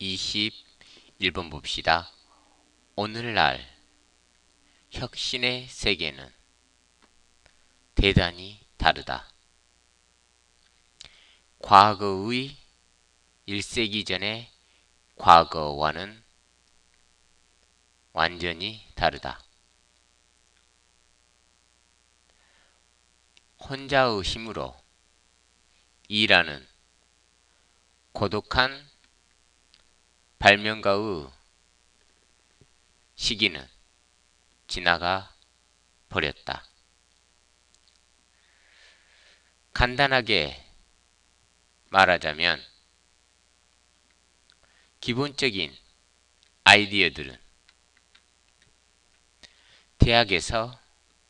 21번 봅시다. 오늘날 혁신의 세계는 대단히 다르다. 과거의 1세기 전의 과거와는 완전히 다르다. 혼자의 힘으로 일하는 고독한 발명가의 시기는 지나가 버렸다. 간단하게 말하자면 기본적인 아이디어들은 대학에서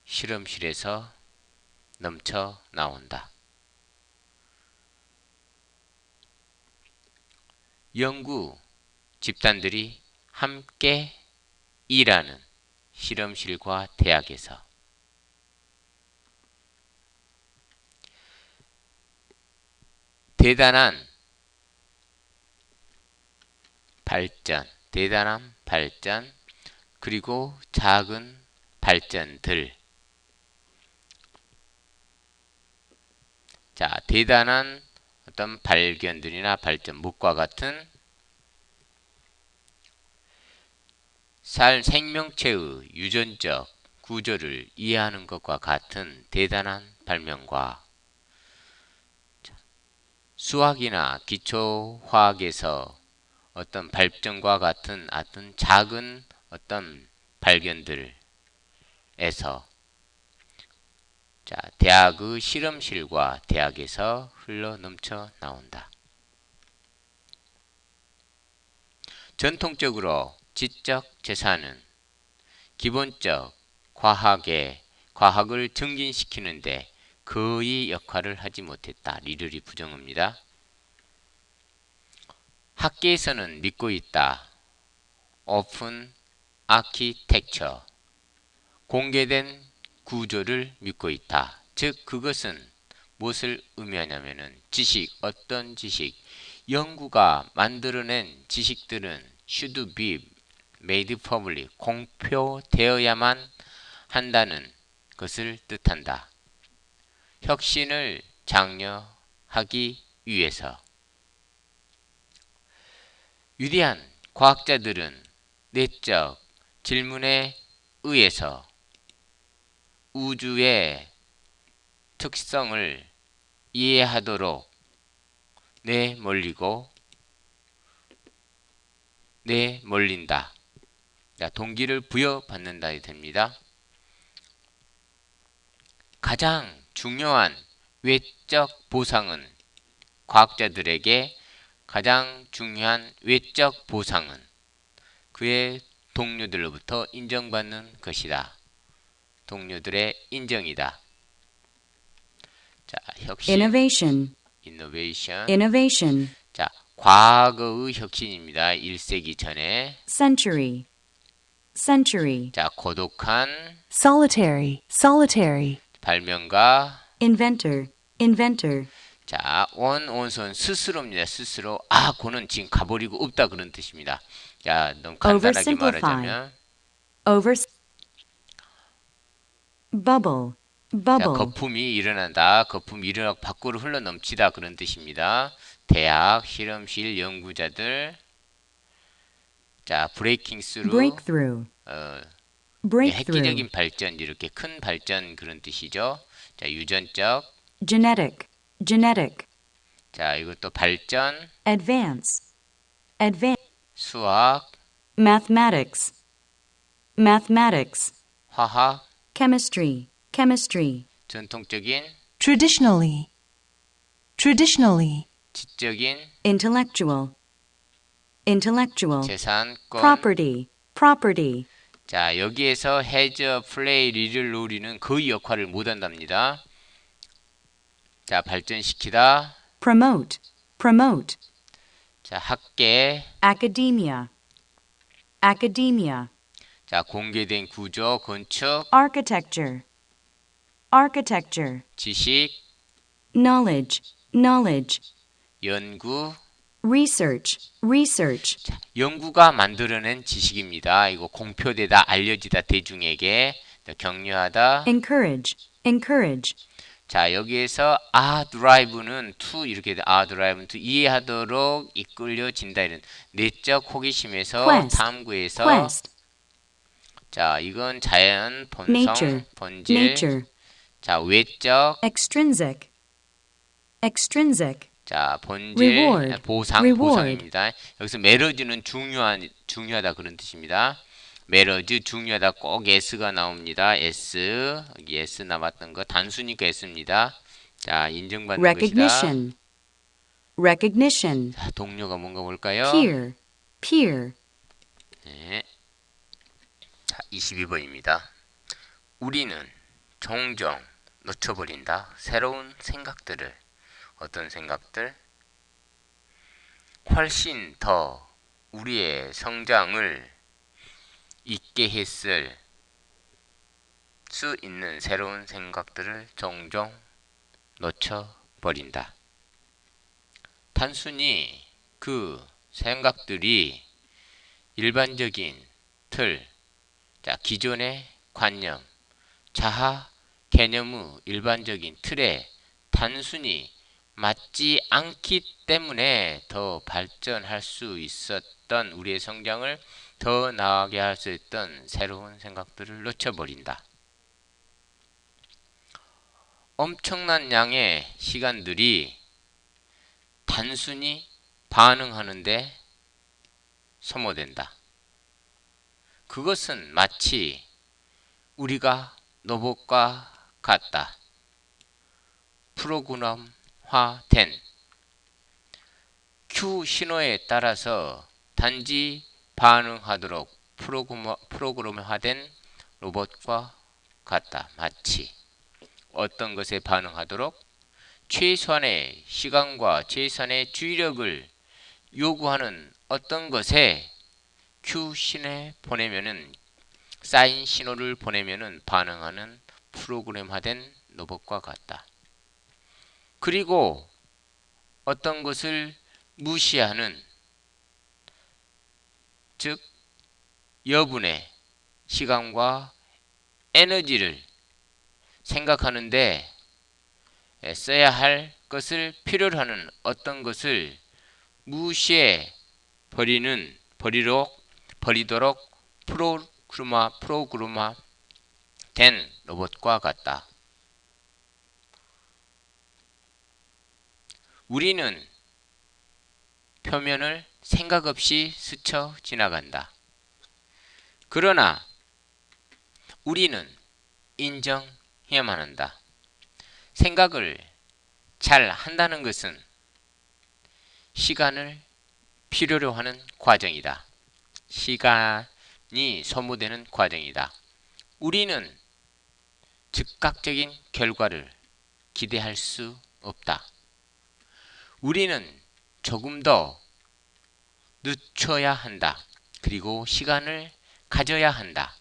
실험실에서 넘쳐 나온다. 연구 집단들이 함께 일하는 실험실과 대학에서 대단한 발전, 대단한 발전, 그리고 작은 발전들. 자, 대단한 어떤 발견들이나 발전 목과 같은 살 생명체의 유전적 구조를 이해하는 것과 같은 대단한 발명과 수학이나 기초화학에서 어떤 발전과 같은 어떤 작은 어떤 발견들에서 자, 대학의 실험실과 대학에서 흘러 넘쳐 나온다. 전통적으로 지적 재산은 기본적 과학의 과학을 증진시키는데 거의 역할을 하지 못했다. 리들이 부정합니다. 학계에서는 믿고 있다. 오픈 아키텍처 공개된 구조를 믿고 있다. 즉 그것은 무엇을 의미하냐면은 지식 어떤 지식 연구가 만들어낸 지식들은 should be made public 공표되어야만 한다는 것을 뜻한다. 혁신을 장려하기 위해서 위대한 과학자들은 내적 질문에 의해서 우주의 특성을 이해하도록 내몰리고 내몰린다. 동기를 부여받는다 됩니다. 가장 중요한 외적 보상은 과학자들에게 가장 중요한 외적 보상은 그의 동료들로부터 인정받는 것이다. 동료들의 인정이다. 자, 혁신, innovation, innovation. innovation, 자, 과거의 혁신입니다. 1세기 전에. century, century, 자, 고독한 solitary, solitary, 발명가. inventor, inventor, 자, 원, 원손 스스로입니다. 스스로. 아, 그는 지금 가버리고 없다 그런 뜻입니다. 자, 너무 간단하게. 말하자면 over, bubble, 자, 거품이 일어난다. 거품이 일어나고 밖으로 흘러 넘치다 그런 뜻입니다. 대학, 실험실, 연구자들 자, 브레이킹 스루 breakthrough, 어, breakthrough, 획기적인 발전 이렇게 큰 발전 그런 뜻이죠. 자, 유전적 genetic, genetic, 자, 이것도 발전, advance, advance, 수학, mathematics, mathematics, 화학, chemistry, chemistry, 전통적인, traditionally, traditionally, 지적인, intellectual, intellectual, 재산권. property, property, 자, 여기에서 해저, 플레이, 리를 노리는 그 역할을 못 한답니다. 자, 발전시키다. promote, promote, 자, 학계. academia, academia, 자, 공개된 구조, 건축, architecture, architecture, 지식, knowledge, knowledge, 연구, research, research, 연구가 만들어낸 지식입니다. 이거 공표되다, 알려지다 대중에게 더 격려하다. encourage, encourage, 자 여기에서 아 드라이브는 to 이렇게 돼. 아 드라이브는 to 이해하도록 이끌려진다 이런 내적 호기심에서 Quest, 탐구에서 quest, 자 이건 자연 본성 nature, 본질 nature, 자 외적 extrinsic, extrinsic, 자 본질 Reward, 보상 reward. 보상입니다. 여기서 메러즈는 중요한 중요하다 그런 뜻입니다. 메러즈 중요하다 꼭 s가 나옵니다. s 여기 s 남았던 거 단수니까 s입니다. 자 인정받는 것이다. recognition, recognition, 자, 동료가 뭔가 볼까요? peer, peer, 네. 자, 22번입니다. 우리는 종종 놓쳐버린다. 새로운 생각들을. 어떤 생각들? 훨씬 더 우리의 성장을 있게 했을 수 있는 새로운 생각들을 종종 놓쳐버린다. 단순히 그 생각들이 일반적인 틀, 자, 기존의 관념, 자아 개념의 일반적인 틀에 단순히 맞지 않기 때문에 더 발전할 수 있었던 우리의 성장을 더 나아가게 할 수 있던 새로운 생각들을 놓쳐버린다. 엄청난 양의 시간들이 단순히 반응하는데 소모된다. 그것은 마치 우리가 로봇과 같다. 프로그램 화된 큐 신호에 따라서 단지 반응하도록 프로그램, 프로그램화된 로봇과 같다. 마치 어떤 것에 반응하도록 최소한의 시간과 최소한의 주의력을 요구하는 어떤 것에 큐 신에 보내면은 사인 신호를 보내면은 반응하는 프로그램화된 로봇과 같다. 그리고 어떤 것을 무시하는 즉 여분의 시간과 에너지를 생각하는데 써야 할 것을 필요로 하는 어떤 것을 무시해 버리는 버리도록 버리도록 프로그램화 프로그램화 된 로봇과 같다. 우리는 표면을 생각 없이 스쳐 지나간다. 그러나 우리는 인정해야만 한다. 생각을 잘 한다는 것은 시간을 필요로 하는 과정이다. 시간이 소모되는 과정이다. 우리는 즉각적인 결과를 기대할 수 없다. 우리는 조금 더 늦춰야 한다. 그리고 시간을 가져야 한다.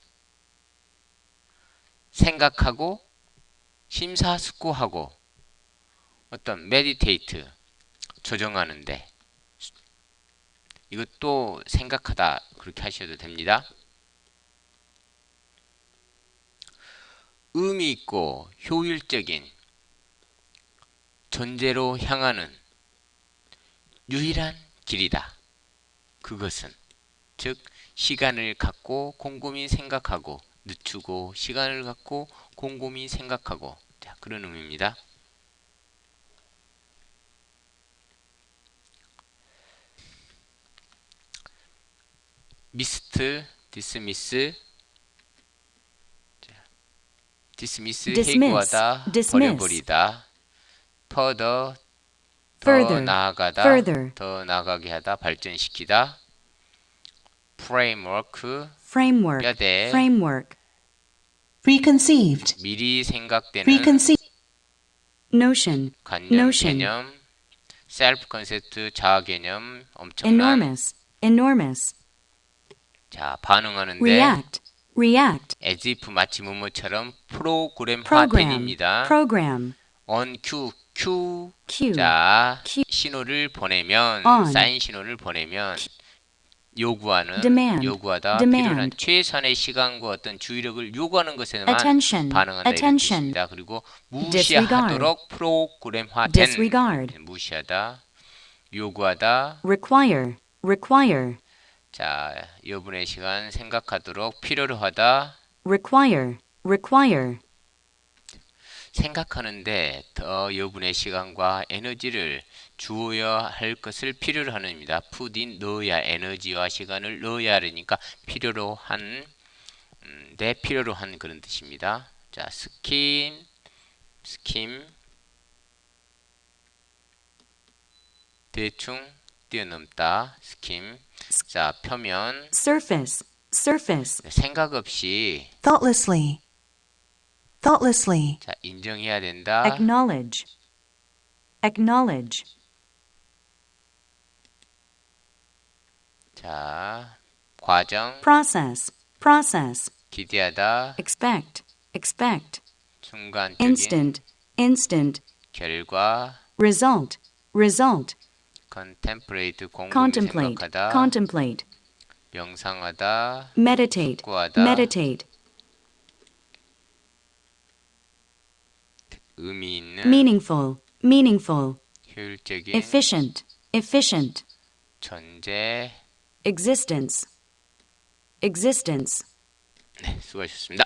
생각하고 심사숙고하고 어떤 메디테이트 조정하는데 이것도 생각하다 그렇게 하셔도 됩니다. 의미 있고 효율적인 존재로 향하는 유일한 길이다. 그것은 즉 시간을 갖고 곰곰이 생각하고 늦추고 시간을 갖고 곰곰이 생각하고 자 그런 의미입니다. 미스트 디스미스 자, 디스미스 해고하다. 버려버리다 further 더 Further, 나아가다 further. 더 나아가게 하다 발전시키다 프레임워크 framework, 뼈대 framework, preconceived, 미리 생각되는 preconceived, 네. notion, 관념 notion. 개념 셀프 컨셉트 자아 개념 엄청난 enormous, enormous, 자 반응하는데 react, react, as if 마치 뭐뭐처럼 program, 프로그램화된입니다. program, on 큐 Q Q. 자 Q. 신호를 보내면 On. 사인 신호를 보내면 요구하는 Demand. 요구하다 Demand. 필요한 최선의 시간과 어떤 주의력을 요구하는 것에만 Attention. 반응한다 이런 Attention. 뜻입니다. 그리고 Disregard. 무시하도록 프로그램화된 Disregard. 무시하다 요구하다 Require. Require. 자 여분의 시간 생각하도록 필요로 하다 Require. Require. 생각하는데 더 여분의 시간과 에너지를 주어야 할 것을 필요로 하는입니다. in 넣어야 에너지와 시간을 넣어야 하니까 필요로 한, 음, 내 필요로 한 그런 뜻입니다. 자, 스킴, 스킴, 대충 뛰어넘다, 스킴. 자, 표면, Surface. Surface. 생각 없이, thoughtlessly, thoughtlessly, 자, 인정해야 된다. Acknowledge. Acknowledge. 자, 과정, Process. Process. 기대하다, Expect. Expect. 순간적인 Instant. Instant. 결과, Result. Result. contemplate 곰곰이 Contemplate. 생각하다, Contemplate. 명상하다, Meditate. 구하다, Meditate. 의미 있는 Meaningful. Meaningful. 효율적인 Efficient. Efficient. 존재. Existence. Existence. 네, 수고하셨습니다.